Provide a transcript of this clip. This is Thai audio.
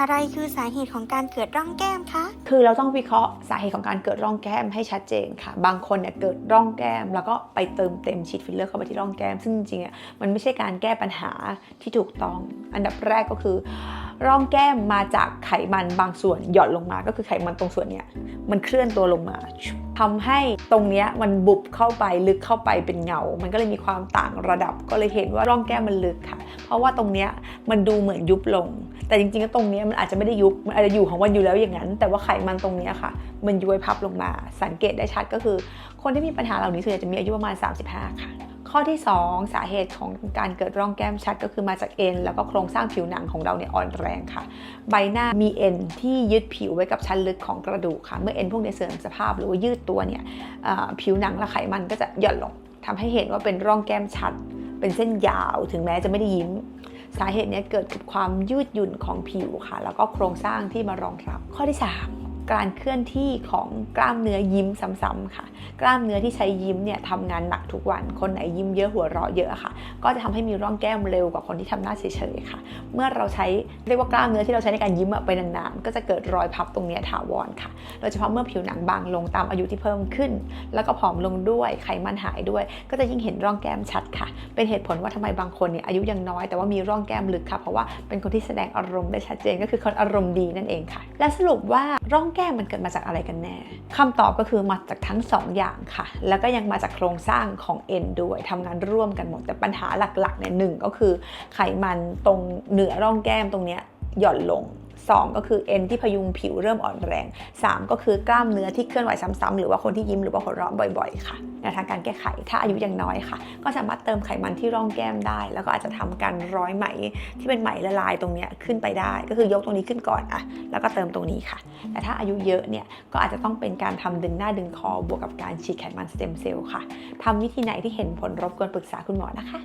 อะไรคือสาเหตุของการเกิดร่องแก้มคะ คือเราต้องวิเคราะห์สาเหตุของการเกิดร่องแก้มให้ชัดเจนค่ะ บางคนเนี่ยเกิดร่องแก้ม แล้วก็ไปเติมเต็มฉีดฟิลเลอร์เข้าไปที่ร่องแก้ม ซึ่งจริงๆอะมันไม่ใช่การแก้ปัญหาที่ถูกต้อง อันดับแรกก็คือ ร่องแก้มมาจากไขมันบางส่วนหย่อนลงมา ก็คือไขมันตรงส่วนเนี้ยมันเคลื่อนตัวลงมาทำให้ตรงเนี้ยมันบุบเข้าไปลึกเข้าไปเป็นเงา มันก็เลยมีความต่างระดับ ก็เลยเห็นว่าร่องแก้มมันลึกค่ะ เพราะว่าตรงเนี้ยมันดูเหมือนยุบลง แต่จริงๆแล้วตรงเนี้ยมันอาจจะไม่ได้ยุบ มันอาจจะอยู่ของมันอยู่แล้วอย่างนั้น แต่ว่าไขมันตรงเนี้ยค่ะ มันย้วยพับลงมา สังเกตได้ชัดก็คือ คนที่มีปัญหาเหล่านี้ส่วนใหญ่จะมีอายุประมาณ 35 ค่ะ ข้อที่ 2 สาเหตุของการเกิดร่องแก้มชัดก็คือมาจากเอ็นแล้วก็โครงสร้างผิวหนังของเราเนี่ยอ่อนแรงค่ะ ใบหน้ามีเอ็นที่ยึดผิวไว้กับชั้นลึกของกระดูกค่ะ เมื่อเอ็นพวกนี้เสื่อมสภาพหรือว่ายืดตัวเนี่ยผิวหนังและไขมันก็จะหย่อนลงทำให้เห็นว่าเป็นร่องแก้มชัด เป็นเส้นยาวถึงแม้จะไม่ได้ยิ้มสาเหตุนี้เกิดจากความยืดหยุ่นของผิวค่ะ แล้วก็โครงสร้างที่มารองรับ ข้อที่ 3 การเคลื่อนที่ของกล้ามเนื้อยิ้มซ้ำๆค่ะ กล้ามเนื้อที่ใช้ยิ้มเนี่ยทำงานหนักทุกวัน คนไหนยิ้มเยอะหัวเราะเยอะค่ะ ก็จะทำให้มีร่องแก้มเร็วกว่าคนที่ทำหน้าเฉยๆค่ะ เมื่อเราใช้เรียกว่ากล้ามเนื้อที่เราใช้ในการยิ้มอะไปนานๆ ก็จะเกิดรอยพับตรงเนี้ยถาวรค่ะ โดยเฉพาะเมื่อผิวหนังบางลงตามอายุที่เพิ่มขึ้น แล้วก็ผอมลงด้วย ไขมันหายด้วย ก็จะยิ่งเห็นร่องแก้มชัดค่ะ เป็นเหตุผลว่าทำไมบางคนเนี่ยอายุยังน้อยแต่ว่ามีร่องแก้มลึกค่ะ เพราะว่าเป็นคนที่แสดงอารมณ์ได้ชัดเจนก็คือคนอารมณ์ดีนั่นเองค่ะ และสรุปว่าร่องแก้มมันเกิดมาจากอะไรกันแน่คำตอบก็คือมาจากทั้งสองอย่างค่ะ แล้วก็ยังมาจากโครงสร้างของเอ็นด้วยทำงานร่วมกันหมด แต่ปัญหาหลักๆเนี่ยหนึ่งก็คือไขมันตรงเหนือร่องแก้มตรงเนี้ยหย่อนลง 2 ก็คือเอ็นที่พยุงผิวเริ่มอ่อนแรง 3 ก็คือกล้ามเนื้อที่เคลื่อนไหวซ้ำๆหรือว่าคนที่ยิ้มหรือว่าหัวเราะบ่อยๆ ค่ะแนวทางการแก้ไขถ้าอายุยังน้อยค่ะ ก็สามารถเติมไขมันที่ร่องแก้มได้ แล้วก็อาจจะทำการร้อยไหมที่เป็นไหมละลายตรงนี้ขึ้นไปได้ ก็คือยกตรงนี้ขึ้นก่อนอะแล้วก็เติมตรงนี้ค่ะ แต่ถ้าอายุเยอะเนี่ยก็อาจจะต้องเป็นการทำดึงหน้าดึงคอบวกกับการฉีดไขมันสเต็มเซลล์ค่ะทำวิธีไหนที่เห็นผลรบกวนปรึกษาคุณหมอนะคะ